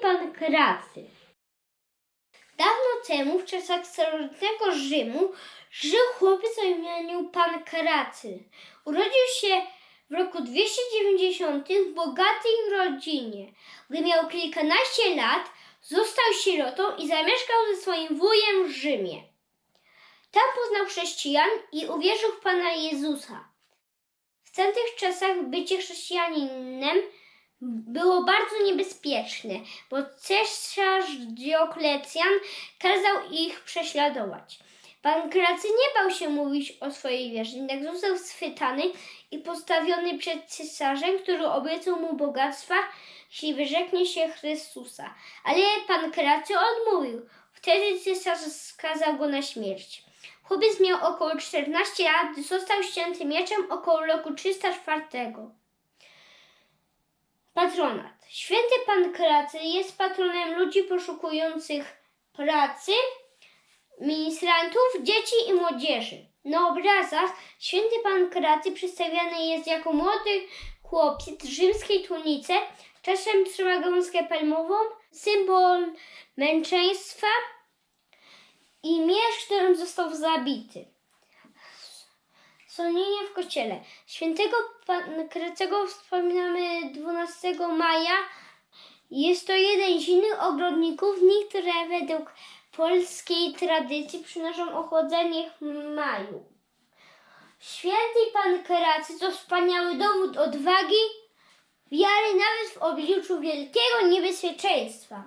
Pankracy. Dawno temu, w czasach starożytnego Rzymu, żył chłopiec o imieniu Pankracy. Urodził się w roku 290 w bogatej rodzinie. Gdy miał kilkanaście lat, został sierotą i zamieszkał ze swoim wujem w Rzymie. Tam poznał chrześcijan i uwierzył w Pana Jezusa. W tamtych czasach bycie chrześcijaninem było bardzo niebezpieczne, bo cesarz Dioklecjan kazał ich prześladować. Pan Kracy nie bał się mówić o swojej wierze, jednak został schwytany i postawiony przed cesarzem, który obiecał mu bogactwa, jeśli wyrzeknie się Chrystusa. Ale pan Kracy odmówił. Wtedy cesarz skazał go na śmierć. Chłopiec miał około 14 lat, został ścięty mieczem około roku 304. Patronat. Święty Pan Kracy jest patronem ludzi poszukujących pracy, ministrantów, dzieci i młodzieży. Na obrazach święty Pan Kracy przedstawiany jest jako młody chłopiec w rzymskiej tunice, czasem trzyma gąskę palmową, symbol męczeństwa i miecz, którym został zabity. Słonienie w kościele. Świętego Pankracego wspominamy 12 maja. Jest to jeden z innych ogrodników, dni, które według polskiej tradycji przynoszą ochłodzenie w maju. Święty Pankracy to wspaniały dowód odwagi, wiary nawet w obliczu wielkiego niebezpieczeństwa.